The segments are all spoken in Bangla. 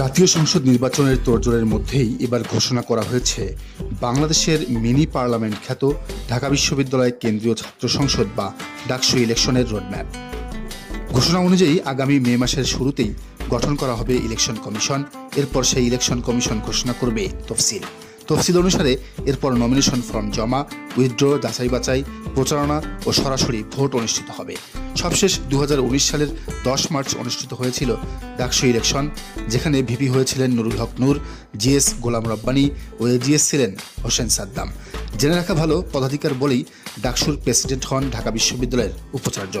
জাতীয় সংসদ নির্বাচনের তোড়জোড়ের মধ্যেই এবার ঘোষণা করা হয়েছে, বাংলাদেশের মিনি পার্লামেন্ট খ্যাত ঢাকা বিশ্ববিদ্যালয় কেন্দ্রীয় ছাত্র সংসদ বা ডাকসু ইলেকশনের রোডম্যাপ। ঘোষণা অনুযায়ী আগামী মে মাসের শুরুতেই গঠন করা হবে ইলেকশন কমিশন, এরপর সেই ইলেকশন কমিশন ঘোষণা করবে তফসিল। তফসিল অনুসারে এরপর নমিনেশন ফর্ম জমা উইথড্র যাচাই বাছাই প্রচারণা ও সরাসরি ভোট অনুষ্ঠিত হবে। সবশেষ দু হাজার উনিশ সালের দশ মার্চ অনুষ্ঠিত হয়েছিল ডাকসু ইলেকশন, যেখানে ভিপি হয়েছিলেন নুরুল হক নূর, জিএস গোলাম রব্বানী ও এজিএস ছিলেন হোসেন সাদ্দাম। জেনে রাখা ভালো, পদাধিকার বলেই ডাকসুর প্রেসিডেন্ট হন ঢাকা বিশ্ববিদ্যালয়ের উপাচার্য।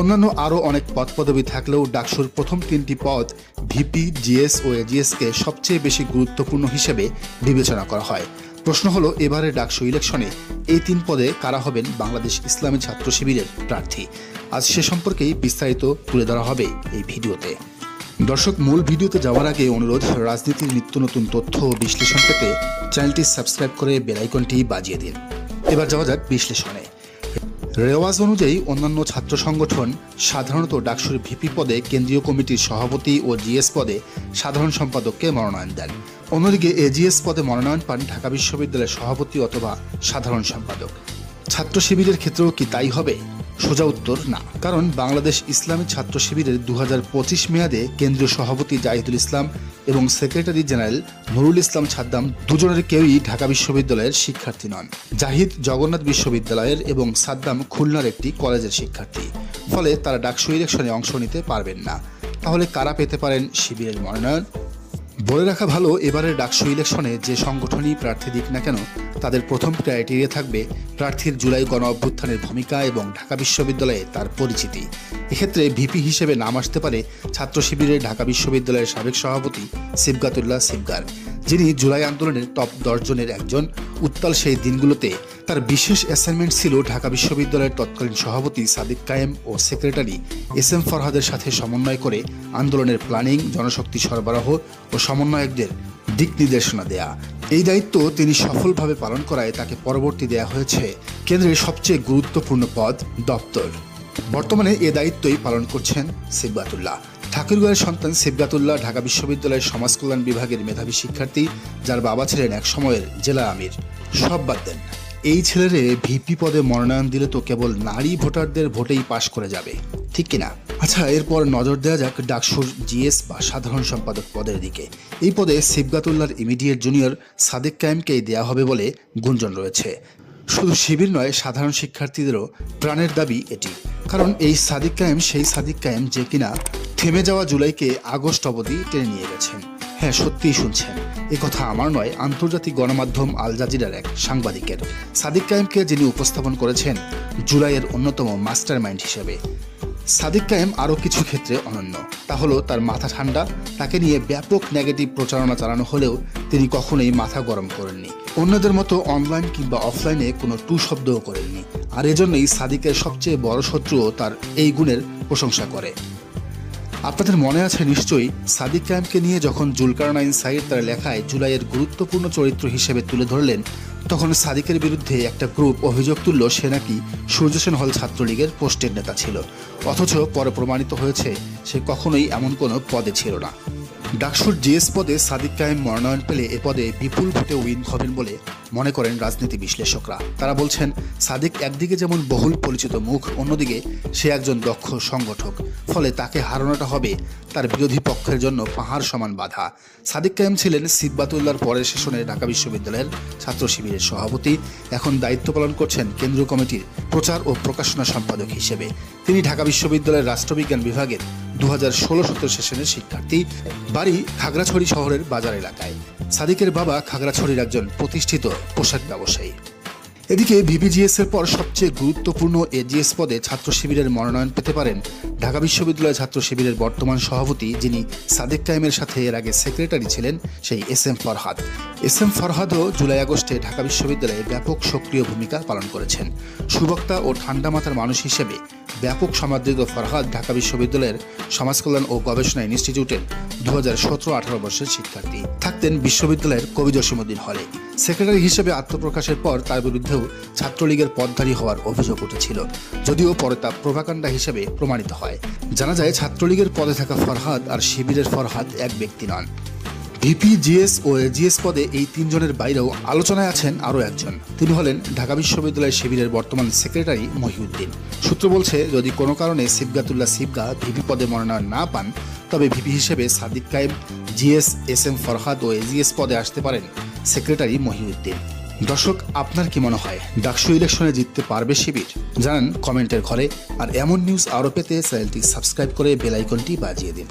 অন্যান্য আরও অনেক পদ পদবি থাকলেও ডাকসুর প্রথম তিনটি পদ ভিপি, জিএস ও এজিএসকে সবচেয়ে বেশি গুরুত্বপূর্ণ হিসেবে বিবেচনা করা হয়। প্রশ্ন হলো এবারে ডাকসু ইলেকশনে এই তিন পদে কারা হবেন বাংলাদেশ ইসলামী ছাত্র শিবিরের প্রার্থী? আজ সে সম্পর্কেই বিস্তারিত তুলে ধরা হবে এই ভিডিওতে। দর্শক, মূল ভিডিওতে যাওয়ার আগে অনুরোধ, রাজনীতির নিত্য নতুন তথ্য ও বিশ্লেষণ পেতে চ্যানেলটি সাবস্ক্রাইব করে বেলাইকনটি বাজিয়ে দিন। এবার যাওয়া যাক বিশ্লেষণে। রেওয়াজ অনুযায়ী অন্যান্য ছাত্র সংগঠন সাধারণত ডাকসুর ভিপি পদে কেন্দ্রীয় কমিটির সভাপতি ও জিএস পদে সাধারণ সম্পাদককে মনোনয়ন দেন। অন্যদিকে এজিএস পদে মনোনয়ন পান ঢাকা বিশ্ববিদ্যালয়ের সভাপতি অথবা সাধারণ সম্পাদক। ছাত্র শিবিরের ক্ষেত্রেও কি তাই হবে? সোজা উত্তর, না। কারণ বাংলাদেশ ইসলামী ছাত্র শিবিরের দু হাজার পঁচিশ মেয়াদে কেন্দ্রীয় সভাপতি জাহিদুল ইসলাম এবং সেক্রেটারি জেনারেল নুরুল ইসলাম ছাদ্দাম দুজনের কেউই ঢাকা বিশ্ববিদ্যালয়ের শিক্ষার্থী নন। জাহিদ জগন্নাথ বিশ্ববিদ্যালয়ের এবং সাদ্দাম খুলনার একটি কলেজের শিক্ষার্থী। ফলে তারা ডাকসু ইলেকশনে অংশ নিতে পারবেন না। তাহলে কারা পেতে পারেন শিবিরের মনোনয়ন? বলে রাখা ভালো, এবারের ডাকসু ইলেকশনে যে সংগঠনই প্রার্থী দিক না কেন, তাদের প্রথম ক্রাইটেরিয়া থাকবে প্রার্থীর জুলাই গণ অভ্যুত্থানের ভূমিকা এবং ঢাকা বিশ্ববিদ্যালয়ে তার পরিচিতি। এক্ষেত্রে ভিপি হিসেবে নাম আসতে পারে ছাত্র শিবিরের ঢাকা বিশ্ববিদ্যালয়ের সাবেক সভাপতি সিবগাতুল্লাহ সিবগার। যিনি জুলাই আন্দোলনের টপ দশজনের একজন, উত্তাল সেই দিনগুলোতে তার বিশেষ অ্যাসাইনমেন্ট ছিল ঢাকা বিশ্ববিদ্যালয়ের তৎকালীন সভাপতি সাদিক কায়েম ও সেক্রেটারি এস এম ফরহাদের সাথে সমন্বয় করে আন্দোলনের প্ল্যানিং জনশক্তি সরবরাহ ও সমন্বয়কদের দিক নির্দেশনা দেয়া। এই দায়িত্ব তিনি সফলভাবে পালন করায় তাকে পরবর্তী দেয়া হয়েছে কেন্দ্রের সবচেয়ে গুরুত্বপূর্ণ পদ দপ্তর। বর্তমানে এ দায়িত্বই পালন করছেন সিবগাতুল্লাহ ঠাকুরগাঁয়ের সন্তান সিবগাতুল্লাহ ঢাকা বিশ্ববিদ্যালয়ের সমাজ কল্যাণ বিভাগের মেধাবী শিক্ষার্থী, যার বাবা ছিলেন এক সময়ের জেলা আমির। সব বাদ দেন। এই ছেলেরে ভিপি পদে মনোনয়ন দিলে তো কেবল নারী ভোটারদের ভোটেই পাশ করে যাবে। ঠিক কিনা? আচ্ছা এরপর নজর দেওয়া যাক ডাকসুর জিএস বা সাধারণ সম্পাদক পদের দিকে। এই পদে সিবগাতুল্লাহর ইমিডিয়েট জুনিয়র সাদেক কায়েমকেই দেয়া হবে বলে গুঞ্জন রয়েছে। শুধু শিবির নয়, সাধারণ শিক্ষার্থীদেরও প্রাণের দাবি এটি। কারণ এই সাদিক কায়েম সেই সাদিক কায়েম যে কিনা থেমে যাওয়া জুলাইকে আগস্ট অবধি টেনে নিয়ে গেছেন। হ্যাঁ সত্যিই শুনছেন। এ কথা আমার নয়, আন্তর্জাতিক গণমাধ্যম আল জাজিরার এক সাংবাদিকের। সাদিক কায়েমকে যিনি উপস্থাপন করেছেন, জুলাইয়ের অন্যতম মাস্টার মাইন্ড হিসেবে। সাদিক কায়েম আরও কিছু ক্ষেত্রে অনন্য। তা হলো, তার মাথা ঠান্ডা, তাকে নিয়ে ব্যাপক নেগেটিভ প্রচারণা চালানো হলেও তিনি কখনোই মাথা গরম করেননি। অন্যদের মতো অনলাইন কিংবা অফলাইনে কোনো টু শব্দও করেননি। আর এজন্যই সাদিকের সবচেয়ে বড় শত্রুও তার এই গুণের প্রশংসা করে। আপনাদের মনে আছে নিশ্চয়ই? সাদিক ক্যাম্পকে নিয়ে যখন জুলকারনাইন সাইড তার লেখায় জুলাইয়ের গুরুত্বপূর্ণ চরিত্র হিসেবে তুলে ধরলেন, তখন সাদিকের বিরুদ্ধে একটা গ্রুপ অভিযোগ তুলল সে নাকি সূর্যসেন হল ছাত্রলীগের পোস্টের নেতা ছিল। অথচ পরে প্রমাণিত হয়েছে, সে কখনোই এমন কোনো পদে ছিল না। ডাকসুর জিএস পদে সাদিক কায়েম মনোনয়ন পেলে এ পদে বিপুল ভোটে উইন হবেন বলে মনে করেন রাজনীতি বিশ্লেষকরা। তারা বলছেন, সাদিক একদিকে যেমন বহুল পরিচিত মুখ, অন্যদিকে সে একজন দক্ষ সংগঠক। ফলে তাকে হারানোটা হবে তার বিরোধী পক্ষের জন্য পাহাড় সমান বাধা। সাদিক কায়েম ছিলেন সিব্বাতুল্লার পরের সেশনে ঢাকা বিশ্ববিদ্যালয়ের ছাত্র শিবিরের সভাপতি। এখন দায়িত্ব পালন করছেন কেন্দ্রীয় কমিটির প্রচার ও প্রকাশনা সম্পাদক হিসেবে। তিনি ঢাকা বিশ্ববিদ্যালয়ের রাষ্ট্রবিজ্ঞান বিভাগের দু হাজার ষোলো সতেরো সেশনের শিক্ষার্থী। বাড়ি খাগড়াছড়ি শহরের বাজার এলাকায়। সাদিকের বাবা খাগড়াছড়ির একজন প্রতিষ্ঠিত পোশাক ব্যবসায়ী। এদিকে বিবিজিএস এর পর সবচেয়ে গুরুত্বপূর্ণ এজিএস পদে ছাত্র শিবিরের মনোনয়ন পেতে পারেন ঢাকা বিশ্ববিদ্যালয় ছাত্র শিবিরের বর্তমান সভাপতি, যিনি সাদেক টাইমের সাথে এর আগে সেক্রেটারি ছিলেন, সেই S M Farhad. S M ফরহাদও July আগস্টে ঢাকা বিশ্ববিদ্যালয়ে ব্যাপক সক্রিয় ভূমিকা পালন করেছেন। সুবক্তা ও ঠান্ডা মাথার মানুষ হিসেবে ব্যাপক সমাদৃত ফরহাদ ঢাকা বিশ্ববিদ্যালয়ের সমাজকল্যাণ ও গবেষণা ইনস্টিটিউটের দু হাজার সতেরো আঠারো বর্ষের শিক্ষার্থী। থাকতেন বিশ্ববিদ্যালয়ের কবি জসিমুদ্দিন হলে। সেক্রেটারি হিসেবে আত্মপ্রকাশের পর তার বিরুদ্ধেও ছাত্রলীগের পদধারী হওয়ার অভিযোগ উঠেছিল। যদিও পরে তা প্রভাকাণ্ডা হিসেবে প্রমাণিত হয়। জানা যায়, ছাত্রলীগের পদে থাকা ফরহাদ আর শিবিরের ফরহাদ এক ব্যক্তি নন। ভিপি, জিএস ও এজিএস পদে এই তিনজনের বাইরেও আলোচনায় আছেন আরও একজন। তিনি হলেন ঢাকা বিশ্ববিদ্যালয় শিবিরের বর্তমান সেক্রেটারি মহিউদ্দিন। সূত্র বলছে, যদি কোনো কারণে সিবগাতুল্লাহ সিবগা ভিপি পদে মনোনয়ন না পান, তবে ভিপি হিসেবে Sadik Kayem, GS S M Farhad ও এজিএস পদে আসতে পারেন সেক্রেটারি মহিউদ্দিন। দর্শক, আপনার কি মনে হয়, ডাকসু ইলেকশনে জিততে পারবে শিবির? জানান কমেন্টের ঘরে, আর এমন নিউজ আরও পেতে চ্যানেলটি সাবস্ক্রাইব করে বেল আইকনটি বাজিয়ে দিন।